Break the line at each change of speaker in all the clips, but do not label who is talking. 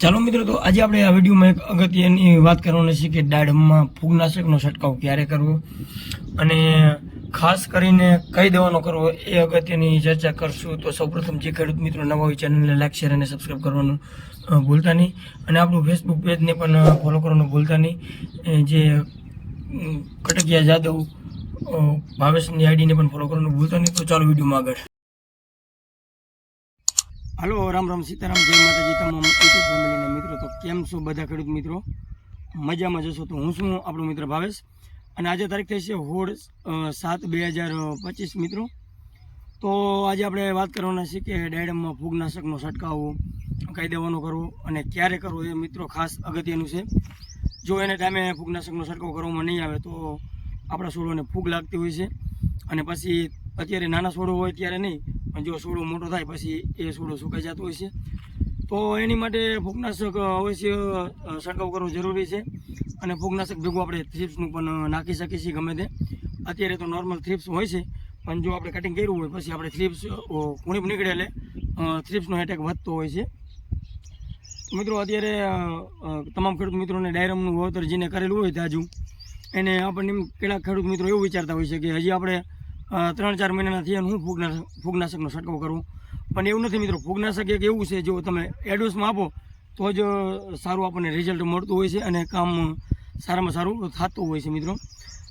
ચાલો મિત્રો, તો આજે આપણે આ વિડીયોમાં એક અગત્યની વાત કરવાની છે કે દાડમમાં ફૂગનાશકનો છંટકાવ ક્યારે કરવો અને ખાસ કરીને કઈ દવાનો કરવો એ અગત્યની ચર્ચા કરશું. તો સૌપ્રથમ જે ખેડૂત મિત્રો નવા હોય ચેનલને લાઈક, શેર અને સબસ્ક્રાઈબ કરવાનું ભૂલતા નહીં. અને આપણું ફેસબુક પેજને પણ ફોલો કરવાનું ભૂલતા નહીં. જે કટકિયા જાદવ ભાવેશની આઈડીને પણ ફોલો કરવાનું ભૂલતા નહીં. તો ચાલો વિડીયોમાં આગળ. હાલો, રામ રામ સીતારામ, જય માતાજી તમામ યુટ્યુબ ફેમિલીના મિત્રો. તો કેમ છો બધા ખેડૂત મિત્રો? મજામાં જશો તો હું છું આપણો મિત્ર ભાવેશ. અને આજે તારીખ થઈ છે હોળ સાત બે હજાર પચીસ મિત્રો. તો આજે આપણે વાત કરવાના છે કે ડાયડમમાં ફૂગનાશકનો છંટકાવ કઈ દેવાનો કરવો અને ક્યારે કરવો એ મિત્રો ખાસ અગત્યનું છે. જો એને ટાઈમે ફૂગનાશકનો છંટકાવ કરવામાં નહીં આવે તો આપણા છોડોને ફૂગ લાગતી હોય છે. અને પછી અત્યારે નાના છોડો હોય ત્યારે નહીં પણ જો છોડો મોટો થાય પછી એ છોડો સુકાઈ જતો હોય છે. તો એની માટે ફૂગનાશક અવશ્ય છંટકાવ કરવો જરૂરી છે. અને ફૂગનાશક ભેગું આપણે થ્રીપ્સનું પણ નાખી શકીએ છીએ ગમે તે. અત્યારે તો નોર્મલ થ્રીપ્સ હોય છે, પણ જો આપણે કટિંગ કર્યું હોય પછી આપણે થ્રીપ્સ કુણીપ નીકળે એટલે થ્રીપ્સનો એટેક વધતો હોય છે. મિત્રો અત્યારે તમામ ખેડૂત મિત્રોને ડાયરમનું વાવતર જેને કરેલું હોય તાજું, એને આપણને કેટલાક ખેડૂત મિત્રો એવું વિચારતા હોય છે કે હજી આપણે ત્રણ ચાર મહિનાના અને હું ફૂગનાશક ફૂગનાશકનો છંટકાવ કરું. પણ એવું નથી મિત્રો, ફૂગનાશક એક એવું છે, જો તમે એડોસમાં આપો, તો જ સારું આપણને રિઝલ્ટ મળતું હોય છે અને કામ સારામાં સારું થતું હોય છે મિત્રો.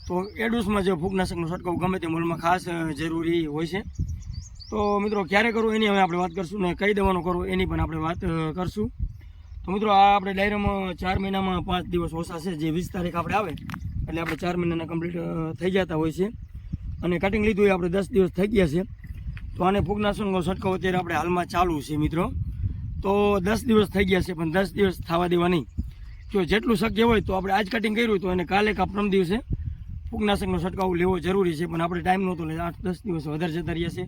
તો એડોસમાં જે ફૂગનાશકનો છંટકાવ ગમે તે મોલમાં ખાસ જરૂરી હોય છે. તો મિત્રો, ક્યારે કરવું એની હવે આપણે વાત કરશું ને કઈ દવાનો કરવો એની પણ આપણે વાત કરશું. તો મિત્રો, આ આપણે ડાયરામાં ચાર મહિનામાં પાંચ દિવસ ઓછા છે, જે વીસ તારીખ આપણે આવે, એટલે આપણે ચાર મહિનાના કમ્પ્લીટ થઈ જતા હોય છે. અને કટિંગ લીધું એ આપણે દસ દિવસ થઈ ગયા છે. તો આને ફૂગનાશકનો છંટકાવ અત્યારે આપણે હાલમાં ચાલુ છે મિત્રો. તો દસ દિવસ થઈ ગયા છે, પણ દસ દિવસ થવા દેવા નહીં જો જેટલું શક્ય હોય તો આપણે આજ કટિંગ કર્યું તો એને કાલે કા પ્રમ દિવસે ફૂગનાશકનો છંટકાવ લેવો જરૂરી છે, પણ આપણે ટાઈમ નહોતો એટલે આઠ, દસ દિવસ વધારે જતા રહ્યા છે.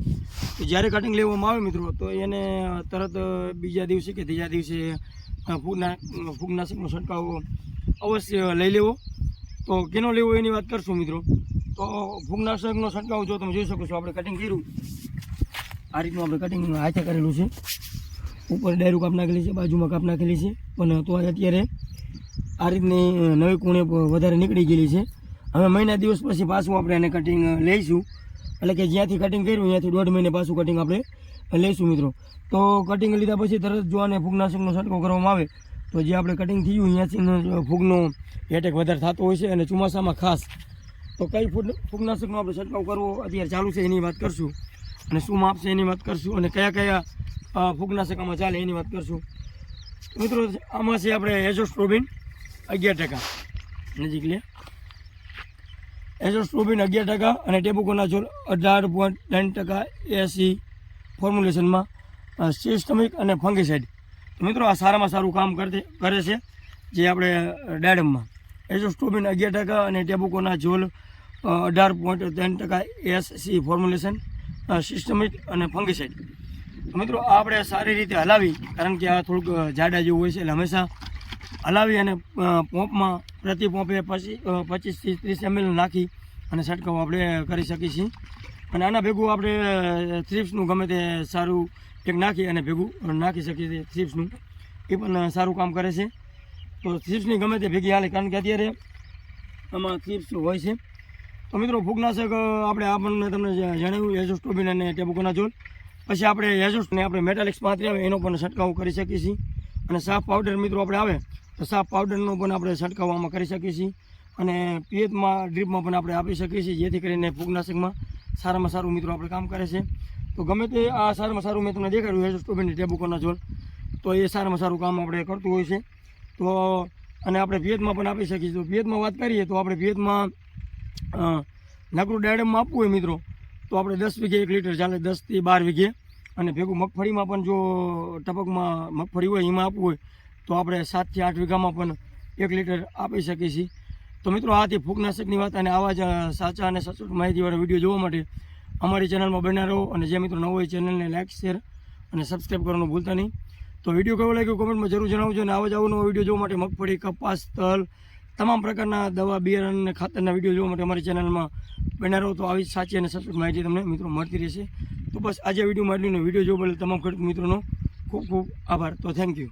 તો જ્યારે કટિંગ લેવામાં આવે મિત્રો, તો એને તરત બીજા દિવસે કે ત્રીજા દિવસે ફૂગના, ફૂગનાશકનો છંટકાવ અવશ્ય લઈ લેવો. તો કેનો લેવો એની વાત કરશું મિત્રો? તો ફૂગનાશકનો છંટકાવ જો તમે જોઈ શકો છો, આપણે કટિંગ કર્યું. આ રીતનું આપણે કટિંગ હાથે કરેલું છે. ઉપર ડાયરું કાપ નાખેલી છે, બાજુમાં કાપ નાખેલી છે પણ તો અત્યારે આ રીતની નવી કુણે વધારે નીકળી ગયેલી છે. હવે મહિના દિવસ પછી પાછું આપણે એને કટિંગ લઈશું. એટલે કે જ્યાંથી કટિંગ કર્યું, ત્યાંથી દોઢ મહિને પાછું કટિંગ આપણે લઈશું મિત્રો. તો કટિંગ લીધા પછી તરત જો આને ફૂગનાશકનો છંટકાવ કરવામાં આવે, તો જે આપણે કટિંગ થયું અહીંયાથી ફૂગનો એટેક વધારે થતો હોય છે અને ચોમાસામાં ખાસ તો કઈ ફૂગ ફૂગનાશકનો આપણે છંટકાવ કરવો અત્યારે ચાલુ છે એની વાત કરશું. અને શું માપ છે એની વાત કરશું. અને કયા કયા ફૂગનાશક આમાં ચાલે એની વાત કરશું. મિત્રો, આમાં છે આપણે એઝોસ્ટ્રોબિન અગિયાર ટકા. નજીક લે. એઝોસ્ટ્રોબિન અગિયાર ટકા અને ટેબુકોના જોલ અઢાર પોઈન્ટ ત્રણ ટકા એસી ફોર્મ્યુલેશનમાં સિસ્ટમિક અને ફંગીસાઇડ. મિત્રો, આ સારામાં સારું કામ કરે છે જે આપણે ડાયડમમાં એઝોસ્ટ્રોબિન અગિયાર ટકા અને ટેબુકોના જોલ અઢાર પોઈન્ટ ત્રણ ટકા એસસી ફોર્મ્યુલેશન સિસ્ટમિક અને ફંગીસાઇડ મિત્રો, આ આપણે સારી રીતે હલાવી, કારણ કે આ થોડુંક જાડા જેવું હોય છે એટલે હંમેશા હલાવી અને પોંપમાં, પ્રતિ પોંપે પચીસથી ત્રીસ એમએલ નાખી અને છંટકાવ આપણે કરી શકીએ છીએ. અને આના ભેગું આપણે થ્રીપ્સનું ગમે તે સારું એક નાખી અને ભેગું નાખી શકીએ છીએ થ્રીપ્સનું એ પણ સારું કામ કરે છે. તો ચિપ્સની ગમે તે ભેગી હાલે, કારણ કે અત્યારે આમાં ચિપ્સ હોય છે. તો મિત્રો, ફૂગનાશક આપણે આપણને તમને જણાવ્યું એઝોસ્ટોબિન અને ટેબુકોનાઝોલ. પછી આપણે એઝોસ્ટને આપણે મેટાલિક્સ પાથરી આવે, એનો પણ છંટકાવ કરી શકીએ છીએ. અને સાફ પાવડર મિત્રો આપણે આવે, તો સાફ પાવડરનો પણ આપણે છંટકાવ આમાં કરી શકીએ છીએ. અને પિયતમાં, ડ્રીપમાં પણ આપણે આપી શકીએ છીએ, જેથી કરીને ફૂગનાશકમાં સારામાં સારું મિત્રો આપણે કામ કરે છે. તો ગમે તે આ સારામાં સારું મેં તમને દેખાડ્યું એઝોસ્ટોબિન ટેબુકોનાઝોલ, તો એ સારામાં સારું કામ આપણે કરતું હોય છે. તો અને આપણે પિયતમાં પણ આપી શકીએ તો પિયતમાં વાત કરીએ તો આપણે પિયતમાં અ, નકરું ડાયડમમાં આપવું હોય મિત્રો તો આપણે દસ વીઘે એક લીટર ચાલે દસથી બાર વીઘે. અને ભેગું મગફળીમાં પણ જો ટપકમાં મગફળી હોય એમાં આપવું હોય તો આપણે સાતથી આઠ વીઘામાં પણ એક લીટર આપી શકીએ છીએ. તો મિત્રો આથી ફૂગનાશકની વાત અને આવા જ સાચા અને સચોટ માહિતીવાળા વીડિયો જોવા માટે અમારી ચેનલમાં બના રહો. અને જે મિત્રો નવો હોય ચેનલને લાઇક શેર અને સબસ્ક્રાઈબ કરવાનું ભૂલતા નહીં. તો વીડિયો કેવો લાગ્યો? કોમેન્ટમાં જરૂર જણાવજો અને આવા જ અવનવો વીડિયો જોવા માટે મગફળી, કપાસ, તલ, તમામ પ્રકારના દવા, બિયારણ અને ખાતરના વીડિયો જોવા માટે અમારી ચેનલમાં બન્યા રહો. તો આવી સાચી અને સચોટ માહિતી તમને મિત્રો મળતી રહેશે. તો બસ આજે વીડિયો એટલું વીડિયો જોવા બદલ તમામ ખેડૂત મિત્રોનો ખૂબ ખૂબ આભાર. તો થેન્ક યુ